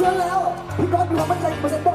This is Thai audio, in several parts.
เชื่อแล้วพี่ก๊อตมีความมั่นใจกี่นต์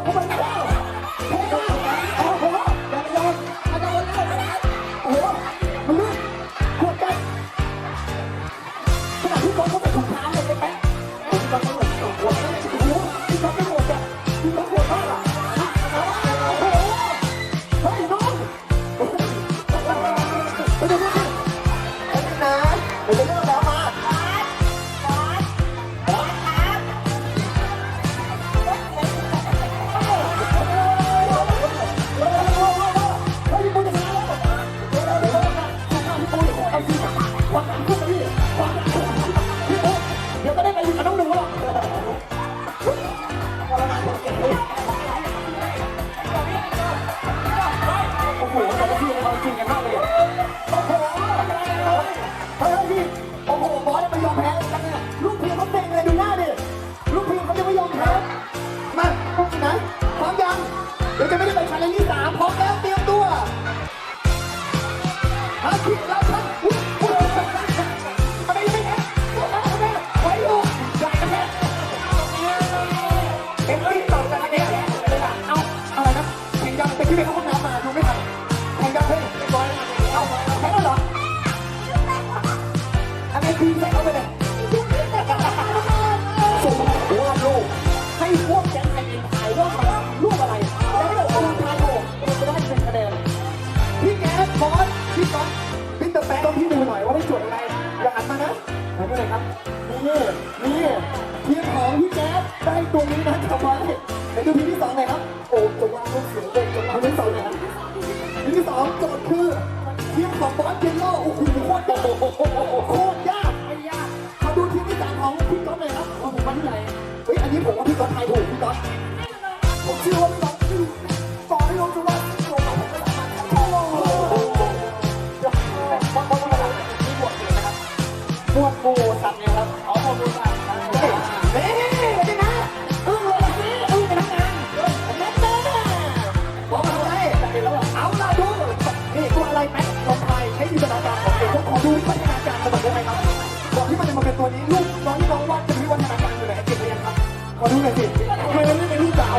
น้องวาดจะมีวันธนาคารอยู่ไหนเก็บเว้ยัครับขอดูหน่อยสิทำไมมันไม่เป็นลูกสาว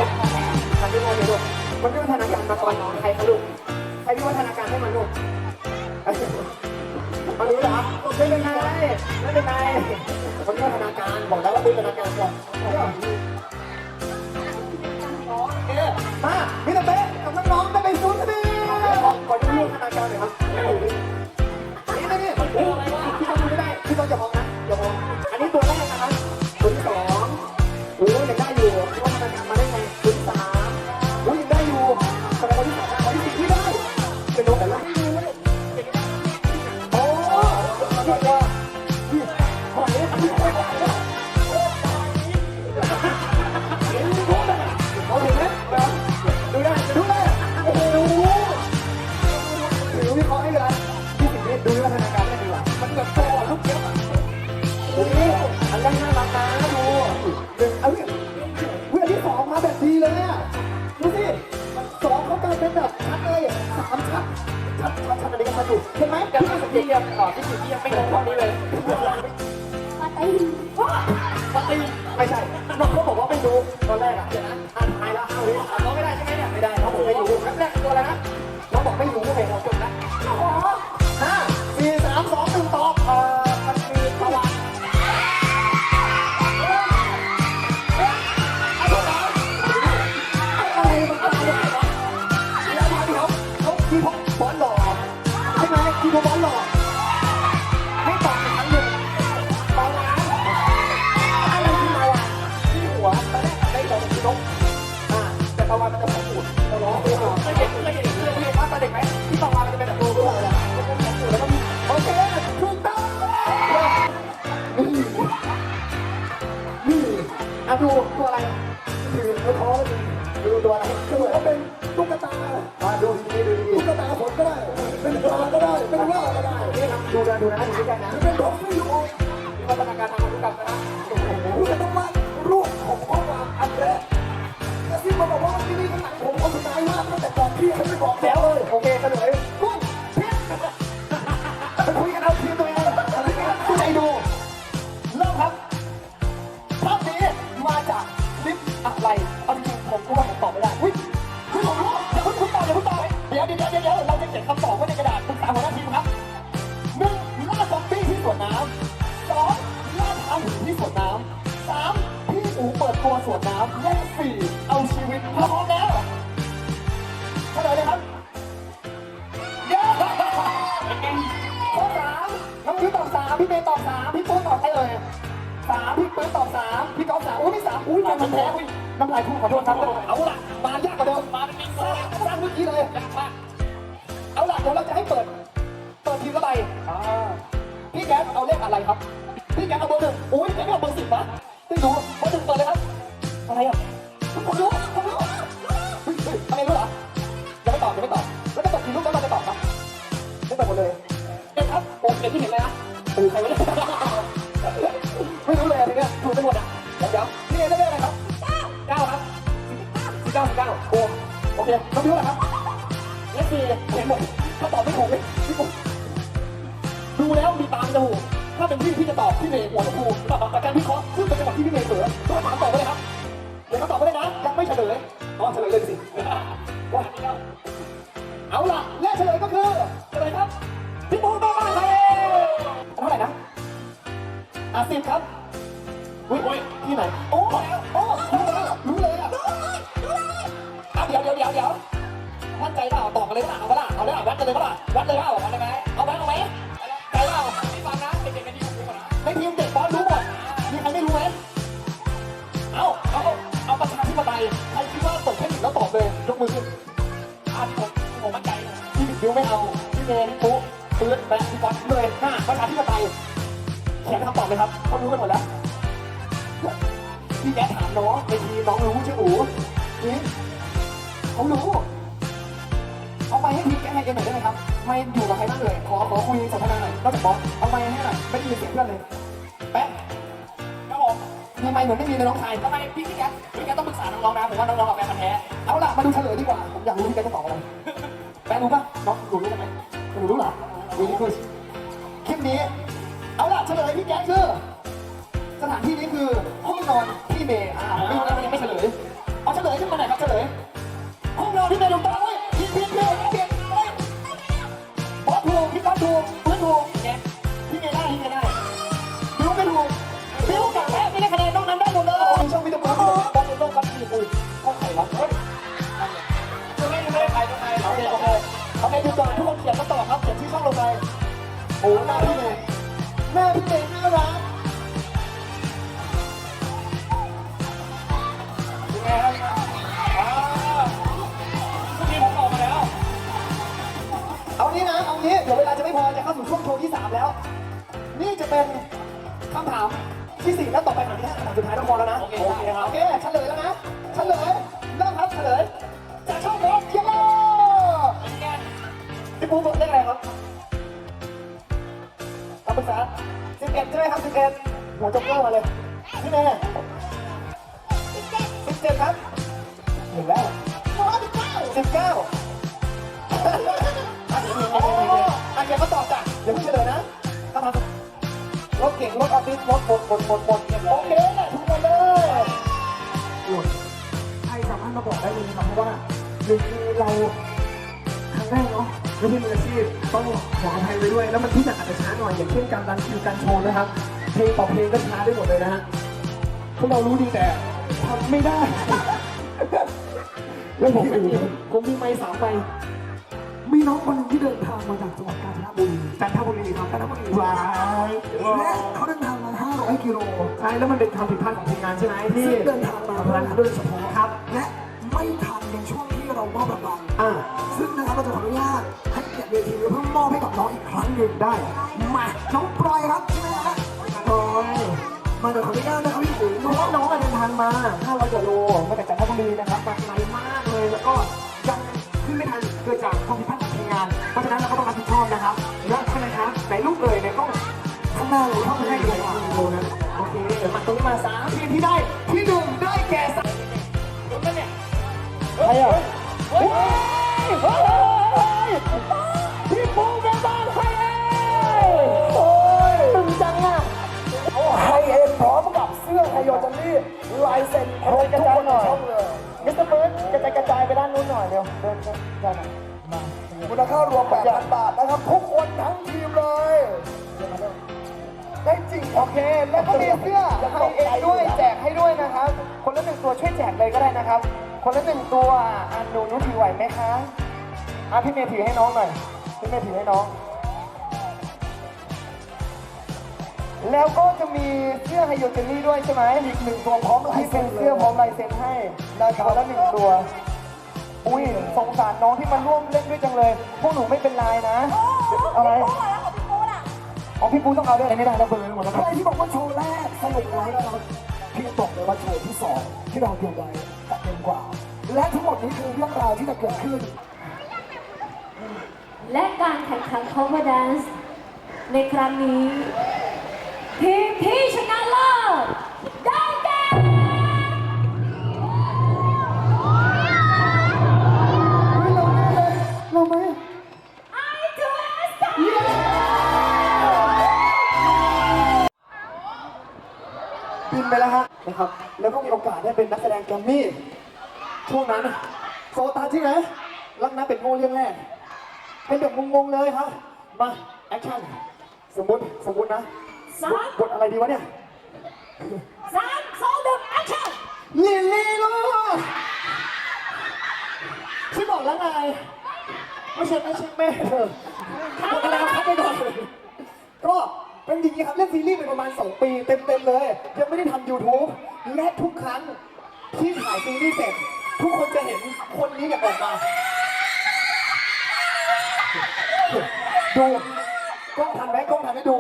ทำไม่ได้เลยลูกมันก็วัฒนธนาคารมาตอนน้องใครคะลูกใครที่วัฒนาคารให้มันลูกมารู้เหรอไม่เป็นไรไม่เป็นไรคนที่วัฒนาคารบอกแล้วว่าคุณวันาคารก่อนมาพี่ตะเป๊ะกับน้องๆจะไปซูนทีขดิอนที่ลูกวันาคารหน่อยครับนี่นี่นี่พี่ต้องไม่ได้พี่ต้องจะพอ เขาบอกว่าไม่รู้ตอนแรกอะทันะอ่นทายแล้วห้าวิอ่านก็ไม่ได้ใช่ไหมเนี่ยไม่ได้ ดูตัวอะไรถือมือท้องดูตัวอะไรคือเขาเป็นตุ๊กตามาดูดีดูดีตุ๊กตาผลก็ได้ เป็นปลาก็ได้ เป็นว่าก็ได้ ดูนะดูนะดูด้วยกันะเป็นของที่อยู่พัฒนการทางการศึกษานะ จริงๆผมก็ว่าผมตอบไม่ได้อุ้ยคุณผมรู้อย่าเพิ่งคุณตอบอย่าเพิ่งตอบเดี๋ยวเดี๋ยวเดี๋ยวเดี๋ยวเราจะเขียนคำตอบไว้ในกระดาษปรึกษาหัวหน้าทีมครับหนึ่งล่าซอมบี้ที่สวนน้ำสองล่าท้าหมูที่สวนน้ำสามพี่หมูเปิดตัวสวนน้ำและสี่เอาชีวิตพร้อมแล้วเฉลยเลยครับเย้ข้อสามน้องพี่ตอบสามพี่เมย์ตอบสามพี่ปุ้นตอบใครเอ่ยสามพี่ปิ้ลตอบสามพี่ก๊อฟสามอุ้ยพี่สามอุ้ยมันแพ้อุ้ย น้ำลายพุ่งขอโทษครับ เอาล่ะมายากกว่าเดิมมาเป็นสร้างสร้างเมื่อกี้เลยเอาล่ะเดี๋ยวเราจะให้เปิด เปิดทีละใบพี่แก๊สเอาเลขอะไรครับ พี่แก๊สเอาเบอร์หนึ่งอุ้ยแก๊สเอาเบอร์สิบนะไม่รู้เบอร์หนึ่งเปิดเลยครับ อะไรอะผมรู้ผมรู้เฮ้ยเฮ้ยอะไรรู้เหรอยังไม่ตอบยังไม่ตอบแล้วจะตอบกี่ลูกแล้วเราจะตอบครับไม่ตอบหมดเลยเอ็ดครับโอเคที่เห็นเลยนะเออใครไม่ได้ เคน้องพิวนะครับเลขสี่เห็นหมดถ้าตอบไม่ถูกเลยพี่ปุ๊ดูแล้วมีตามจะหูถ้าเป็นพี่พี่จะตอบพี่เมย์หัวชมพูแต่การวิเคราะห์ซึ่งเป็นจังหวะที่พี่เมย์เสือต้องถามตอบไปเลยครับเดี๋ยวเขาตอบไปเลยนะยังไม่เฉลยอ๋อเฉลยเลยสิ เขารู้กันหมดแล้วพี่แกถามน้องในทีน้องรู้ใช่อูจริงเขารู้เอาไปให้ทีมแกให้กันหน่อยได้ไหมครับ ไม่อยู่กับใครบ้างเลย ขอขอคุยสนทนาหน่อยนอกจากบอสเอาไปให้หน่อยไม่ได้ยินเสียงเพื่อนเลยแป๊ะครับผมมีไมเหมือนไม่มีเลยน้องชายทำไมพี่พี่แกพี่แกต้องปรึกษาน้องๆนะผมว่าน้องๆกับแฟนพันแท้เอาล่ะมาดูเฉลยดีกว่าผมอยากรู้พี่แกจะตอบอะไรแป๊ะรู้ปะน้องรู้กันไหมหนูรู้เหรอรู้นี่คือคลิปนี้เอาล่ะเฉลยพี่แกคือ สถานที่นี้คือห้องนอนพี่เมย์อ่าไม่รู้นะยังไม่เฉลยเอาเฉลยขึ้นมาหน่อยครับเฉลยห้องนอนพี่เมย์ถูกต้องเว้ยพี่เพียนเพียนเพียนเฮ้ยบอสถูกพี่ก๊อฟถูกเพื่อนถูกแกพี่เมย์ได้พี่เมย์ได้บิวไม่ถูกบิวกับแพ้ไม่ได้คะแนนนอกนั้นได้หมดเลยช่องมิตรภาพบอลในโลกกับพี่อุ้ยห้องใครวะเฮ้ยจะไม่รู้ใครเป็นใครโอเคโอเคโอเคดูก่อนทุกคนเขียนมาต่อครับเขียนชื่อช่องลงไปโอ้หน้าพี่เมย์หน้าพี่เมย์น่ารัก ช่วงโทรที่ 3 แล้ว นี่จะเป็นคำถามที่ 4 แล้วต่อไปคำถามที่5คำถามสุดท้ายแล้ว ต้องขออภัยไปด้วย แล้วมันทุกอย่างอาจจะช้าหน่อยอย่างเช่นการรันคิวการโชว์นะครับ เพลงต่อเพลงก็ช้าได้หมดเลยนะฮะพวกเรารู้ดีแต่ทำไม่ได้ แล้วผมผมมีไม้สามใบมีน้องคนหนึ่งที่เดินทางมาจากจังหวัดกาญจนบุรีจันทบุรีครับกาญจนบุรีว้ายและเขาเดินทางมา 500 กิโลใช่แล้วมันเป็นความผิดพลาดของทีมงานใช่ไหมที่ซึ่งเดินทางมาพลังโดยเฉพาะครับ และไม่ทันในช่วงที่ เรามอบรางวัลอ่าซึ่งนะครับเราจะขออนุญาตให้เกียรติเวทีเพื่อมอบให้กับน้องอีกครั้งหนึ่งได้ มา น้องปลอยครับใช่ไหมฮะโอ้ยมาเดี๋ยวขออนุญาตนะครับพี่ปุ๋ยน้องน้องอะเดินทางมา500กว่าโลมาจากจันทบุรีนะครับมาไกลมากเลยแล้วก็ยังขึ้นไม่ทันเกิดจากความผิดพลาดของทีมงาน เพราะฉะนั้นเราก็ต้องรับผิดชอบนะครับแล้วใช่ไหมครับไหนรูปเลยในกล้องข้างหน้าเลยเข้ามาให้ดูดูนะโอเคเดี๋ยวมาตรงนี้มาสามทีมที่ได้ที่หนึ่งได้แก่สามรู้กันเนี่ยใครอะเฮ้ยเฮ้ย พี่ปูแบ้านใคเอโอ้ยตึงจังอะเอาไฮเอพร้อมกับเสื้อไฮโยจันนี่ลายเซ็นครบทุกคนใน่อยมิสเตอร์เบิร์ดกระจายกระจายไปด้านน้นหน่อยเดินเดิมูลค่ารวม8,000บาทนะครับ ทุกคนทั้งทีมเลยได้จริงโอเคแล้วก็มีเสื้อไฮเอด้วยแจกให้ด้วยนะครับ คนละหนึ่งตัวช่วยแจกเลยก็ได้นะครับ คนละหนึ่งตัวอะหนูหนูถือไหวไหมคะอะพี่เมย์ถือให้น้องหน่อยพี่เมย์ถือให้น้อง แล้วก็จะมีเสื้อไฮโยเจลลี่ด้วยใช่ไหมอีกหนึ่งตัวพร้อมลายเซ็นเสื้อพร้อมลายเซ็นให้ได้ครับละหนึ่งตัว อุ้ยสงสารน้องที่มาร่วมเล่นด้วยจังเลย พวกหนูไม่เป็นไรนะ อะไรของพี่ปูต้องเอาด้วยอะไรไม่ได้แล้วเบอร์หมดแล้ว ใครที่บอกว่าโชว์แรกสนุกแล้วนะครับพี่บอกเลยว่าโชว์ที่สองที่เราดูไว้จะ เป็นกว่า และทั้งหมดนี้คือเรื่องราวที่จะเกิดขึ้น และการแข่งขัน cover dance ในครั้งนี้ ทีมที่ชนะเลิศได้แก่เฮ้ยเราแน่เลยเราไหม I do S บินไปแล้วฮะนะครับ แล้วก็มีโอกาสได้เป็นนักแสดงแกรมมี่ ช่วงนั้นโซตาใช่ไหมรักนะเป็นโง่เรื่องแรกเป็นแบบงงๆเลยครับมาแอคชั่นสมมติสมมตินะสาม บทอะไรดีวะเนี่ยสามสองหนึ่ง action ลิลลี่ลูกฉันบอกแล้วไงไม่ใช่ไม่ใช่แม่เธอบอกอะไรครับไปก่อนก็เป็นอย่างนี้ครับเล่นซีรีส์ไปประมาณ 2 ปีเต็มๆเลย ยังไม่ได้ทำ YouTube และทุกครั้งที่ถ่ายซีรีส์เสร็จ ทุกคนจะเห็นคนนี้เนี่ยออกมา ดูกล้องทันไหมกล้องทันไหมดู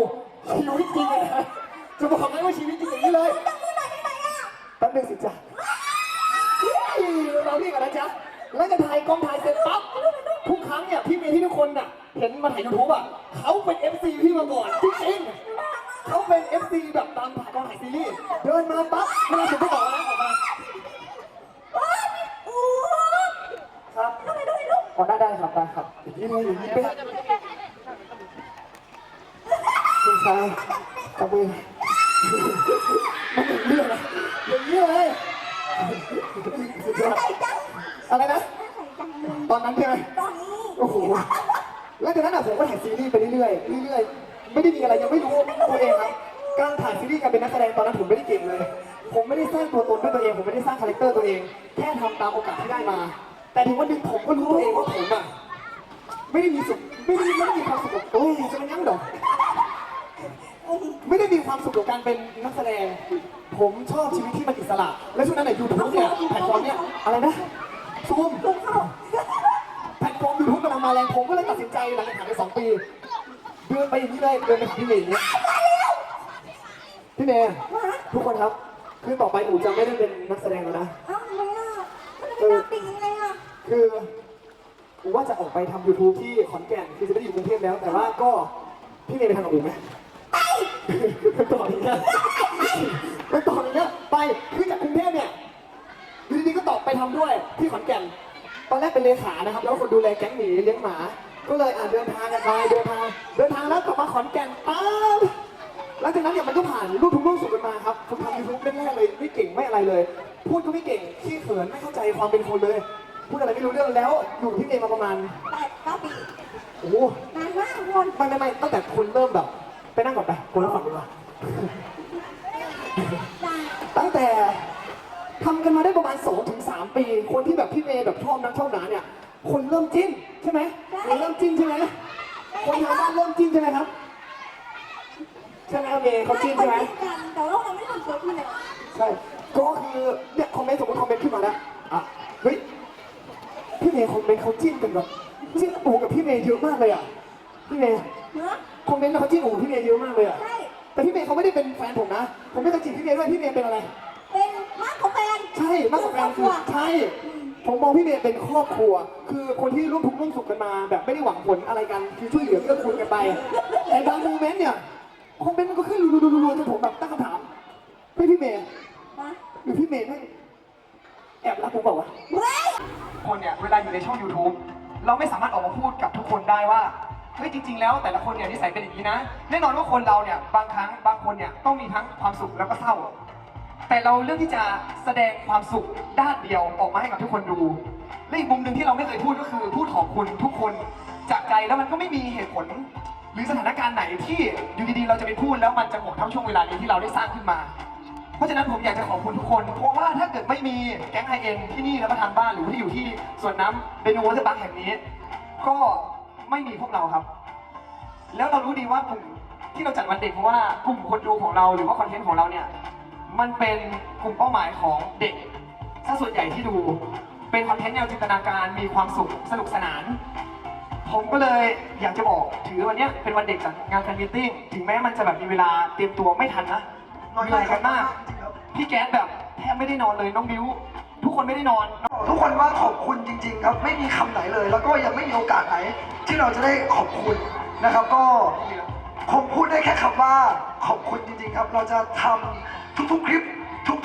ชีวิตจริงเลยนะจะบอกให้ว่าชีวิตจริงอย่างนี้เลยแป๊บนึงสิจ๊ะเราพี่กันนะจ๊ะแล้วจะถ่ายกล้องถ่ายเสร็จปั๊บทุกครั้งเนี่ยพี่เมย์ที่ทุกคนน่ะเห็นมาถ่ายยูทูบอะเขาเป็น FC พี่มาก่อนจริงๆเขาเป็น FC แบบตามถ่ายกองถ่ายซีรีส์เดินมาปั๊บเวลาสุดก็ออกมาออกมาครับอ๋อได้ได้ครับได้ครับอ ย่างนี้เลยอย่างนี้เป๊ะคุณชายจับมือมันอย่างนี้เลยอย่างนี้เลยสุดยอดอะไรนะ ตอนนั้นใช่ไหมตอนนี้โอ้โหแล้วจากนั้นอะผมก็ถ่ายซีรีส์ไปเรื่อยๆเรื่อยๆไม่ได้มีอะไรยังไม่รู้ตัวเองครับการถ่ายซีรีส์การเป็นนักแสดงตอนนั้นผมไม่ได้เก่งเลย ผมไม่ได้สร้างตัวตนด้วยตัวเอง ผมไม่ได้สร้างคาแรคเตอร์ตัวเอง แค่ทำตามโอกาสที่ได้มา แต่ถึงวันหนึ่งผมก็รู้ตัวเองว่าผมอะ ไม่ได้มีสุขไม่ได้ไม่ได้มีความสุขกับโอ้ยจะมันยั่งดอกไม่ได้มีความสุขกับการเป็นนักแสดง ผมชอบชีวิตที่มันอิสระ และช่วงนั้นเนี่ยยูทูบเนี่ยแพลตฟอร์มเนี่ยอะไรนะซูมแพลตฟอร์มยูทูบกำลังมาแรงผมก็เลยตัดสินใจหลังจากผ่านไปสองปีเดินไปอย่างนี้เลยเดินไปหาพี่เมย์อย่างเงี้ยพี่เมย์ทุกคนครับคือต่อไปอู๋จะไม่ได้เป็นนักแสดงแล้วนะคือ ผมว่าจะออกไปทำ YouTube ที่ขอนแก่นคือจะไม่ได้อยู่กรุงเทพแล้ว แต่ว่าก็พี่เมย์ไปทำกับอู๋ไหมไปต่ออย่างเงี้ยไปต่ออย่างเงี้ยไปคือจากกรุงเทพเนี่ยอยู่ดีๆก็ตอบไปทำด้วยที่ขอนแก่น ตอนแรกเป็นเลขานะครับ แล้วคนดูแลแก๊งหมีเลี้ยงหมา ก็เลยอ่าเดินทางกันไปเดินทางเดินทางแล้วกลับมาขอนแก่นอ้าวหลังจากนั้นเนี่ยมันก็ผ่านรูปทุกรูปสุดกันมาครับผมทำยูทูบแรกๆเลยไม่เก่งไม่อะไรเลย พูดก็ไม่เก่งขี้เขินไม่เข้าใจความเป็นคนเลย พูดอะไรไม่รู้เรื่องแล้วอยู่ที่เมย์มาประมาณโอ้โหไม่ไม่ไม่ตั้งแต่คุณเริ่มแบบ ไปนั่งก่อนไปคนละฝั่งดีกว่าตั้งแต่ทำกันมาได้ประมาณ2-3ถึงปี คนที่แบบพี่เมย์แบบชอบนักชอบหนาเนี่ย คนเริ่มจิ้นใช่ไหมคนเริ่มจิ้นใช่ไหมคนทางบ้านเริ่มจิ้นใช่ไหมครับใช่ไหมครับเมย์เขาจิ้นใช่ไหมแต่ว่าเราไม่ทำเกิดขึ้นเลยใช่ก็คือเนี่ยคอมเมนต์สมมติคอมเมนต์ขึ้นมาแล้วอะเฮ้ย พี่เมย์คอมเมนต์เขาจิ้นกันแบบจิ้นอูกับพี่เมย์เยอะมากเลยอะพี่เมย์เนื้อคอมเมนต์แล้วเขาจิ้นอูกับพี่เมย์เยอะมากเลยอะใช่ แต่พี่เมย์เขาไม่ได้เป็นแฟนผมนะ ผมไม่เคยจีบพี่เมย์ด้วยพี่เมย์เป็นอะไร เป็นมาของแฟนใช่มากกว่าแฟนคือใช่ ผมมองพี่เมย์เป็นครอบครัว คือคนที่ร่วมทุกข์ร่วมสุขกันมา แบบไม่ได้หวังผลอะไรกัน คือช่วยเหลือเกื้อกูลกันไปแต่บางโมเมนต์เนี่ยคอมเมนต์มันก็ขึ้นรัวๆๆๆจนผมแบบตั้งคำถามเฮ้ยพี่เมย์นะหรือพี่เมย์แม่งแอบรักผมเปล่าวะเฮ้ย คนเนี่ยเวลาอยู่ในช่อง YouTube เราไม่สามารถออกมาพูดกับทุกคนได้ว่าเฮ้ยจริง ๆ แล้วแต่ละคนเนี่ยนิสัยเป็นอย่างนี้นะ แน่นอนว่าคนเราเนี่ยบางครั้งบางคนเนี่ยต้องมีทั้งความสุขแล้วก็เศร้า แต่เราเลือกที่จะแสดงความสุขด้านเดียวออกมาให้กับทุกคนดูและอีกมุมหนึ่งที่เราไม่เคยพูดก็คือพูดขอบคุณทุกคนจากใจแล้วมันก็ไม่มีเหตุผล หรือสถานการณ์ไหนที่อยู่ดีๆเราจะไปพูดแล้วมันจะหมดทั้งช่วงเวลานี้ที่เราได้สร้างขึ้นมา เพราะฉะนั้นผมอยากจะขอบคุณทุกคน เพราะว่าถ้าเกิดไม่มีแก๊งไฮเอ็นที่นี่แล้วก็ทางบ้านหรือที่อยู่ที่สวนน้ำเบนูวอเตอร์บังแห่งนี้ ก็ไม่มีพวกเราครับ แล้วเรารู้ดีว่ากลุ่มที่เราจัดวันเด็กเพราะว่ากลุ่มคนดูของเราหรือว่าคอนเทนต์ของเราเนี่ยมันเป็นกลุ่มเป้าหมายของเด็กซะส่วนใหญ่ที่ดู เป็นคอนเทนต์แนวจินตนาการมีความสุขสนุกสนาน ผมก็เลยอยากจะบอกถือวันนี้เป็นวันเด็กจากงานแฟนมิทติ้งถึงแม้มันจะแบบมีเวลาเตรียมตัวไม่ทันนะ เหนื่อยกันมาก พี่แก๊สแบบแทบไม่ได้นอนเลยน้องบิว ทุกคนไม่ได้นอน ทุกคนว่าขอบคุณจริง ๆ ครับไม่มีคำไหนเลย แล้วก็ยังไม่มีโอกาสไหน ที่เราจะได้ขอบคุณนะครับ ก็ผมพูดได้แค่คำว่าขอบคุณจริง ๆ ครับ เราจะทำทุกๆคลิป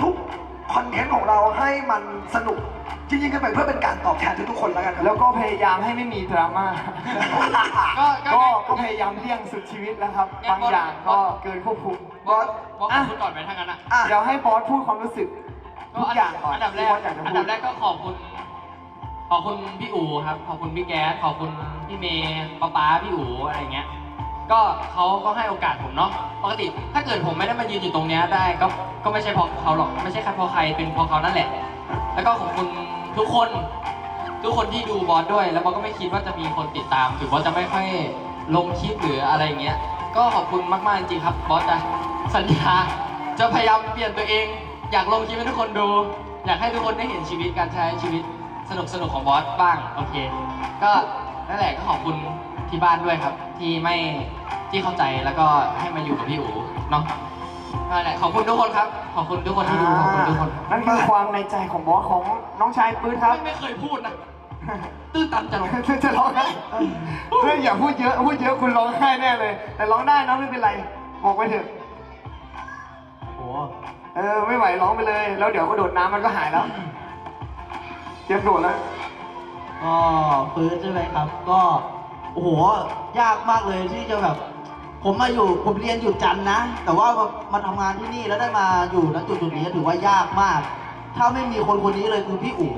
ทุก ๆ คอนเทนต์ของเราให้มันสนุกจริงๆก็เป็นเพื่อเป็นการตอบแทนทุกๆคนแล้วกันครับ แล้วก็พยายามให้ไม่มีดราม่า ก็ก็ก็ก็พยายามเลี่ยงสุดชีวิตแล้วครับบางอย่างก็เกินควบคุม บอสบอสขอบคุณก่อนไหมถ้างั้นอะอะ เดี๋ยวให้บอสพูดความรู้สึกทุกอย่างก่อนอันดับแรที่กบอสอยากจะอันพูดัดบแรกก็ขอบคุณ ขอบคุณพี่อู๋ครับ ขอบคุณพี่แก๊สขอบคุณพี่เมย์ป้าป๊าพี่อู๋อะไรเงี้ย ก็เขาก็ให้โอกาสผมเนาะปกติถ้าเกิดผมไม่ได้มายืนอยู่ตรงเนี้ยได้ก็ก็ไม่ใช่เพราะเขาหรอกไม่ใช่แค่เพราะใครเป็นเพราะเขานั่นแหละ แล้วก็ขอบคุณทุกคน ทุกคนที่ดูบอสด้วย แล้วบอสก็ไม่คิดว่าจะมีคนติดตามถึงบอสจะไม่ค่อยลงคลิปหรืออะไรเงี้ย ก็ขอบคุณมากๆจริงครับบอสจะสัญญาจะพยายามเปลี่ยนตัวเอง อยากลงคลิปให้ทุกคนดู อยากให้ทุกคนได้เห็นชีวิตการใช้ชีวิตสนุกสนุกของบอสบ้างโอเค ก็นั่นแหละก็ขอบคุณ ที่บ้านด้วยครับ ที่ไม่ที่เข้าใจแล้วก็ให้มาอยู่กับพี่อู๋เนาะนั่นแหละขอบคุณทุกคนครับ ขอบคุณทุกคนที่ดูขอบคุณทุกคนนั่นคือความในใจของบอสของน้องชายปื้ดครับ ไม่ไม่เคยพูดนะตื้นตันจังจะร้องไห้เพื่อนอย่าพูดเยอะพูดเยอะคุณร้องไห้แน่เลย แต่ร้องได้นะไม่เป็นไรบอกไปเถอะโอ้เออไม่ไหวร้องไปเลย แล้วเดี๋ยวก็โดดน้ำมันก็หายแล้วเตรียมโดดแล้วก็ฟื้นใช่ไหมครับ ก็ โอ้โหยากมากเลยที่จะแบบ ผมมาอยู่ผมเรียนอยู่จันทร์นะ แต่ว่ามามาทำงานที่นี่แล้วได้มาอยู่ณจุดจุดนี้ถือว่ายากมาก ถ้าไม่มีคนคนนี้เลยคือพี่อู๋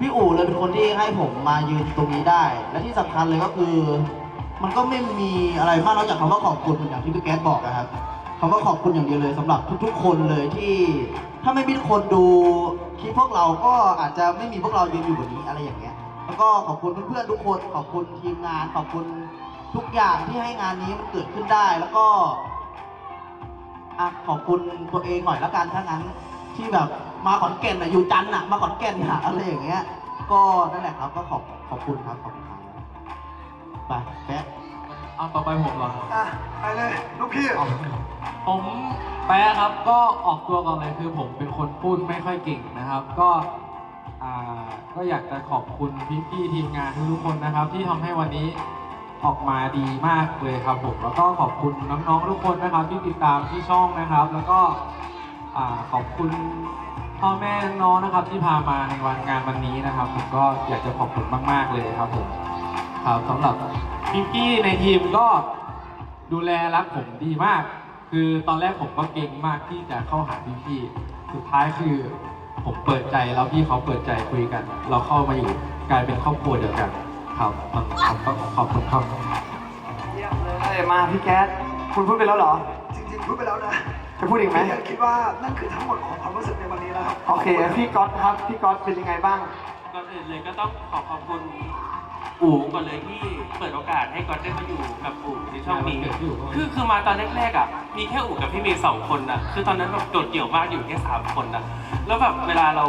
พี่อู๋เลยเป็นคนที่ให้ผมมายืนตรงนี้ได้ และที่สำคัญเลยก็คือ มันก็ไม่มีอะไรมากนอกจากคำว่าขอบคุณอย่างที่พี่แก๊สบอกนะครับคำว่าขอบคุณอย่างเดียวเลยสำหรับทุก ๆ คนเลยที่ถ้าไม่มีคนดูคลิปพวกเราก็อาจจะไม่มีพวกเรายืนอยู่แบนนี้อะไรอย่างเงี้ย แล้วก็ขอบคุณเพื่อนๆทุกคน ขอบคุณทีมงาน ขอบคุณทุกอย่างที่ให้งานนี้มันเกิดขึ้นได้ แล้วก็อะขอบคุณตัวเองหน่อยละกันถ้างั้นที่แบบมาขอนแก่นอะอยู่จันทร์อะมาขอนแก่นอะอะไรอย่างเงี้ย ก็นั่นแหละครับก็ขอบขอบคุณครับขอบคุณครับไปแป๊ะเอาต่อไปผมเหรอครับอะไปเลยลูกพี่ผมแป๊ะครับก็ออกตัวก่อนเลยคือผมเป็นคนพูดไม่ค่อยเก่งนะครับ ก็ อ่าก็อยากจะขอบคุณพี่ๆทีมงานทุกๆคนนะครับ ที่ทำให้วันนี้ออกมาดีมากเลยครับผมแล้วก็ขอบคุณน้องๆทุกคนนะครับ ที่ติดตามที่ช่องนะครับ แล้วก็อ่าขอบคุณพ่อแม่น้องนะครับ ที่พามาในวันงานวันนี้นะครับผมก็อยากจะขอบคุณมากๆเลยครับผมครับสำหรับพี่ๆในทีมก็ดูแลรักผมดีมาก คือตอนแรกผมก็เก่งมากที่จะเข้าหาพี่ๆสุดท้ายคือ ผมเปิดใจแล้วพี่เขาเปิดใจคุยกัน เราเข้ามาอยู่กลายเป็นครอบครัวเดียวกันครับผมผมก็ขอบคุณครับเยี่ยมเลยมาพี่แก๊สคุณพูดไปแล้วเหรอ จริงๆพูดไปแล้วนะจะพูดอีกไหมพี่คิดว่านั่นคือทั้งหมดของความรู้สึกในวันนี้แล้วครับโอเคพี่ก๊อตครับพี่ก๊อตเป็นยังไงบ้างก่อนอื่นเลยก็ต้องขอขอบคุณ อู๋ก่อนเลยที่เปิดโอกาสให้ก๊อตได้มาอยู่กับอู๋ในช่องนี้วันเกิดพี่อู๋คือคือมาตอนแรกๆอะมีแค่อู๋กับพี่เมย์สองคนอะคือตอนนั้นแบบโดดเดี่ยวมากอยู่แค่สามคนอะแล้วแบบเวลาเรา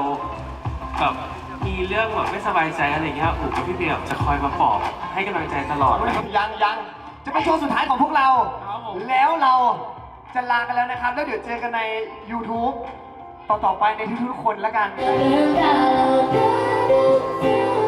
แบบมีเรื่องแบบไม่สบายใจอะไรอย่างเงี้ยอู๋กับพี่เมย์แบบจะคอยมาปลอบให้กำลังใจตลอดยังยังจะเป็นโชว์สุดท้ายของพวกเรา ครับผม แล้วเราจะลากันแล้วนะครับ แล้วเดี๋ยวเจอกันใน YouTube ต่อๆไปในทุกๆคนแล้วกันเรื่องราว